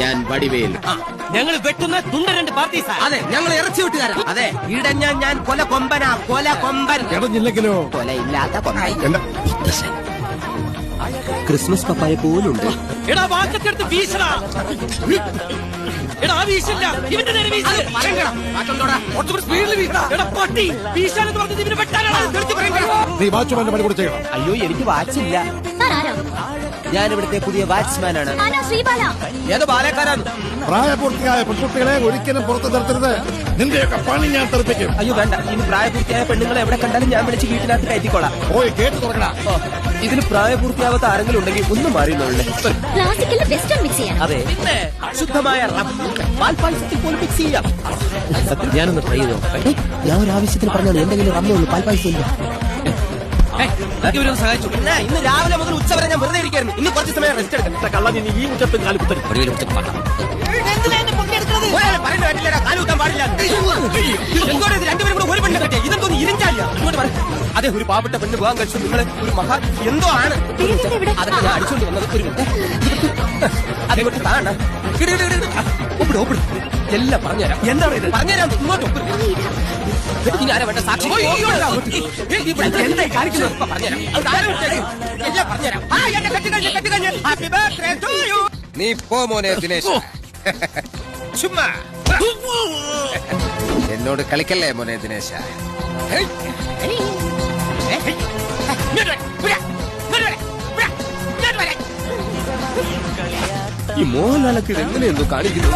ഞാൻ വടിവേൽ. ഞങ്ങൾ വെട്ടുന്ന തുണ്ട രണ്ട് പാർട്ടി സാർ. അതെ ഞങ്ങൾ ഇറച്ചി വിട്ടുകാരാ. അതെ ഇടഞ്ഞ ഞാൻ കൊല കൊമ്പനാ കൊല കൊമ്പൻ. ഇടഞ്ഞില്ലെങ്കിലോ? കൊലയില്ലാത്ത കൊമ്പൻ. എന്താ? ക്രിസ്മസ് പപ്പായ പോലുണ്ട്. എടാ വാക്കത്തെടുത്ത് വീശടാ. എടാ ആ വീശില്ല. ഇവന്റെ നേരെ വീശ്. കുറച്ചുകൂടി സ്പീഡിൽ വീശടാ. എടാ പട്ടി. വീശാൻ എന്ന് പറഞ്ഞത് ഇവന് വെട്ടാനാണ്. എടുത്ത് പറയണ്ട. നീ വാച്ച്മാന്റെ പണി കൊടുത്തേ അയ്യോ എനിക്ക് വാച്ചില്ല. ഞാൻ ഇവിടുത്തെ പുതിയ വാച്ച്മാൻ ആണ് ഏത് ബാലക്കാരാണ്. പ്രായപൂർത്തിയായ പെൺകുട്ടികളെ ഒരിക്കലും പുറത്ത് നിർത്തരുത്. നിന്റെയൊക്കെ പണി ഞാൻ തെറിപ്പിക്കും. അയ്യോ വേണ്ട. ഇനി പ്രായപൂർത്തിയായ പെണ്ണുങ്ങളെ എവിടെ കണ്ടാലും ഞാൻ വിളിച്ച് വീട്ടിനകത്ത് കയറ്റിക്കോളാം. പോയി കേട്ട് തുറക്കടാ ഇതിന് പ്രായപൂർത്തിയാവാത്ത ആരെങ്കിലും ഉണ്ടെങ്കിൽ ഒന്നും മാറിയുള്ളൂ ക്ലാസിക്കൽ വെസ്റ്റേൺ മിക്സ് അതെ. ശുദ്ധമായ പോലും മിക്സ് ചെയ്യാം. ഞാനൊന്ന് ട്രൈ ചെയ്തോ ഞാൻ ഒരു ആവശ്യത്തിന് പറഞ്ഞോളൂ. എന്തെങ്കിലും റമ്മേ ഉള്ളൂ ഏയ്, ഇവരൊന്ന് സഹായിച്ചു. പിന്നെ ഇന്ന് രാവിലെ മുതൽ ഉച്ച വരെ ഞാൻ വെറുതെ ഇരിക്കായിരുന്നു. ഇന്ന് കുറച്ച് സമയം റെസ്റ്റ് എടുക്കണം. കള്ള നീ ഈ മുറ്റത്തും കാൽ കുത്തരി അതെ ഒരു പാവപ്പെട്ട പെണ്ണ് പോകാൻ കഴിച്ചു. നിങ്ങൾ ഒരു മഹാ എന്തോ ആണ്. അതൊക്കെ ഞാൻ അടിച്ചോണ്ട് വന്നത് ഒരു മിനിറ്റ്. അതേ ഇട് ഇട്. ഒപ്പിട് ഒപ്പിട്. എല്ലാം പറഞ്ഞുതരാം. എന്താ ഇത് പറഞ്ഞുതരാം ഇങ്ങോട്ട് ഒപ്പിട് ഇനി ആരാ വേണ്ട സാക്ഷി. കാണിക്കുന്നത്? പറഞ്ഞുതരാം. എല്ലാം പറഞ്ഞുതരാം. ആ എന്നെ ഹാപ്പി ബർത്ത്ഡേ ടു യു നീ പോ മോനെ ദിനേശ്. ചുമ്മാ. എന്നോട് കളിക്കല്ലേ മോനെ ദിനേശ? ഈ മോഹൻലാലൊക്കെ ഇത് എങ്ങനെയെന്തോ കാണിക്കുന്നു